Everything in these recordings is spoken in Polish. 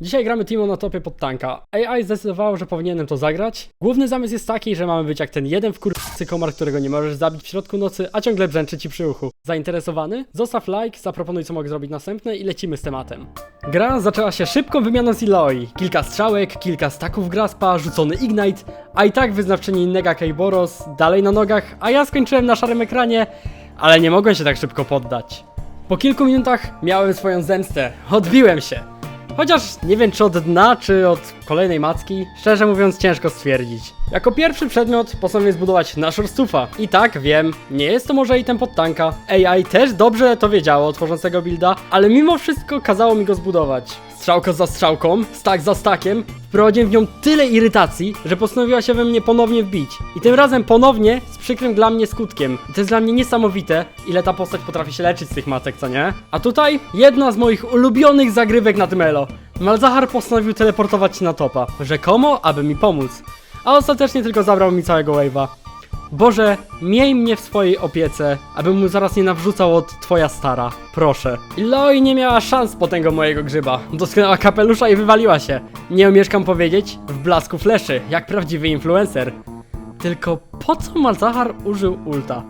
Dzisiaj gramy Timo na topie pod tanka. AI zdecydowało, że powinienem to zagrać. Główny zamysł jest taki, że mamy być jak ten jeden wkurwcy komar, którego nie możesz zabić w środku nocy, a ciągle brzęczy ci przy uchu. Zainteresowany? Zostaw like, zaproponuj co mogę zrobić następne i lecimy z tematem. Gra zaczęła się szybką wymianą z Iloi. Kilka strzałek, kilka staków graspa, rzucony ignite, a i tak wyznawczyni Nega Keiboros dalej na nogach, a ja skończyłem na szarym ekranie, ale nie mogłem się tak szybko poddać. Po kilku minutach miałem swoją zemstę. Odbiłem się. Chociaż nie wiem czy od dna, czy od kolejnej macki, szczerze mówiąc ciężko stwierdzić. Jako pierwszy przedmiot postanowię zbudować Nashorstufa. I tak, wiem, nie jest to może item pod tanka. AI też dobrze to wiedziało, tworząc tego builda, ale mimo wszystko kazało mi go zbudować. Strzałka za strzałką, stak za stakiem, wprowadziłem w nią tyle irytacji, że postanowiła się we mnie ponownie wbić. I tym razem ponownie z przykrym dla mnie skutkiem. I to jest dla mnie niesamowite, ile ta postać potrafi się leczyć z tych matek, co nie? A tutaj jedna z moich ulubionych zagrywek na tym elo. Malzahar postanowił teleportować się na topa, rzekomo, aby mi pomóc. A ostatecznie tylko zabrał mi całego wave'a. Boże, miej mnie w swojej opiece, abym mu zaraz nie nawrzucał od twoja stara. Proszę. Loi nie miała szans po tego mojego grzyba. Dotknęła kapelusza i wywaliła się. Nie omieszkam powiedzieć, w blasku fleszy, jak prawdziwy influencer. Tylko po co Malzahar użył ulta?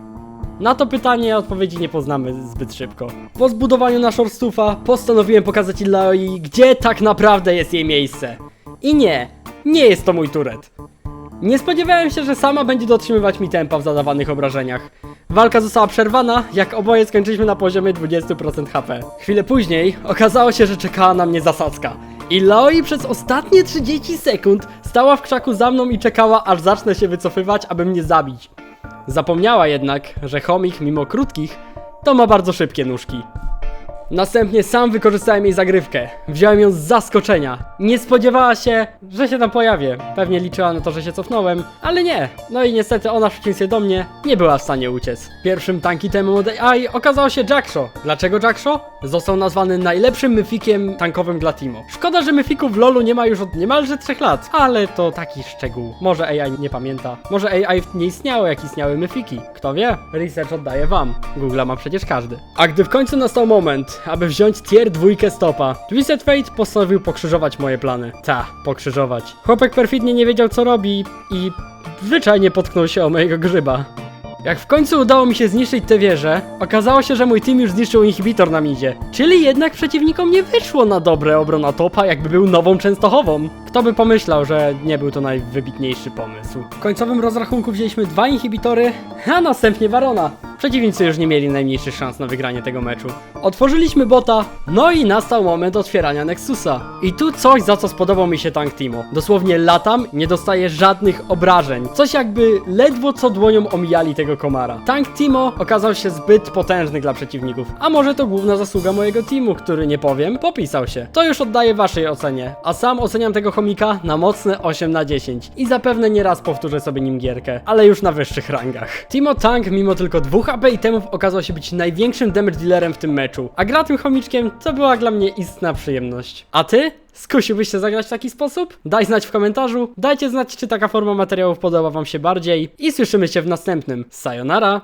Na to pytanie odpowiedzi nie poznamy zbyt szybko. Po zbudowaniu na Shortstufa postanowiłem pokazać Iloi, gdzie tak naprawdę jest jej miejsce. I nie, nie jest to mój turet. Nie spodziewałem się, że sama będzie dotrzymywać mi tempa w zadawanych obrażeniach. Walka została przerwana, jak oboje skończyliśmy na poziomie 20% HP. Chwilę później okazało się, że czekała na mnie zasadzka. I Loi przez ostatnie 30 sekund stała w krzaku za mną i czekała, aż zacznę się wycofywać, aby mnie zabić. Zapomniała jednak, że chomik, mimo krótkich, to ma bardzo szybkie nóżki. Następnie sam wykorzystałem jej zagrywkę. Wziąłem ją z zaskoczenia. Nie spodziewała się, że się tam pojawię. Pewnie liczyła na to, że się cofnąłem, ale nie. No i niestety ona w przeciwieństwie do mnie nie była w stanie uciec. Pierwszym tankitemem od AI okazało się Jackshaw. Dlaczego Jackshaw? Został nazwany najlepszym myfikiem tankowym dla Timo. Szkoda, że myfików w LoLu nie ma już od niemalże 3 lat, ale to taki szczegół. Może AI nie pamięta. Może AI nie istniało jak istniały myfiki. Kto wie? Research oddaję wam. Google'a ma przecież każdy. A gdy w końcu nastał moment, aby wziąć tier dwójkę stopa, Twisted Fate postanowił pokrzyżować moje plany. Ta, pokrzyżować. Chłopek perfidnie nie wiedział co robi i zwyczajnie potknął się o mojego grzyba. Jak w końcu udało mi się zniszczyć tę wieżę, okazało się, że mój team już zniszczył inhibitor na midzie. Czyli jednak przeciwnikom nie wyszło na dobre obrona topa, jakby był nową Częstochową. Kto by pomyślał, że nie był to najwybitniejszy pomysł. W końcowym rozrachunku wzięliśmy dwa inhibitory, a następnie Barona. Przeciwnicy już nie mieli najmniejszych szans na wygranie tego meczu. Otworzyliśmy bota, no i nastał moment otwierania Nexusa. I tu coś, za co spodobał mi się tank Timo. Dosłownie latam, nie dostaję żadnych obrażeń. Coś jakby ledwo co dłonią omijali tego komara. Tank Timo okazał się zbyt potężny dla przeciwników. A może to główna zasługa mojego teamu, który nie powiem, popisał się. To już oddaję waszej ocenie. A sam oceniam tego chomika na mocne 8 na 10. I zapewne nie raz powtórzę sobie nim gierkę, ale już na wyższych rangach. Timo Tank, mimo tylko dwóch AP itemów, okazał się być największym damage dealerem w tym meczu. A gra tym chomiczkiem to była dla mnie istna przyjemność. A ty? Skusiłbyś się zagrać w taki sposób? Daj znać w komentarzu, dajcie znać, czy taka forma materiałów podoba wam się bardziej i słyszymy się w następnym. Sayonara!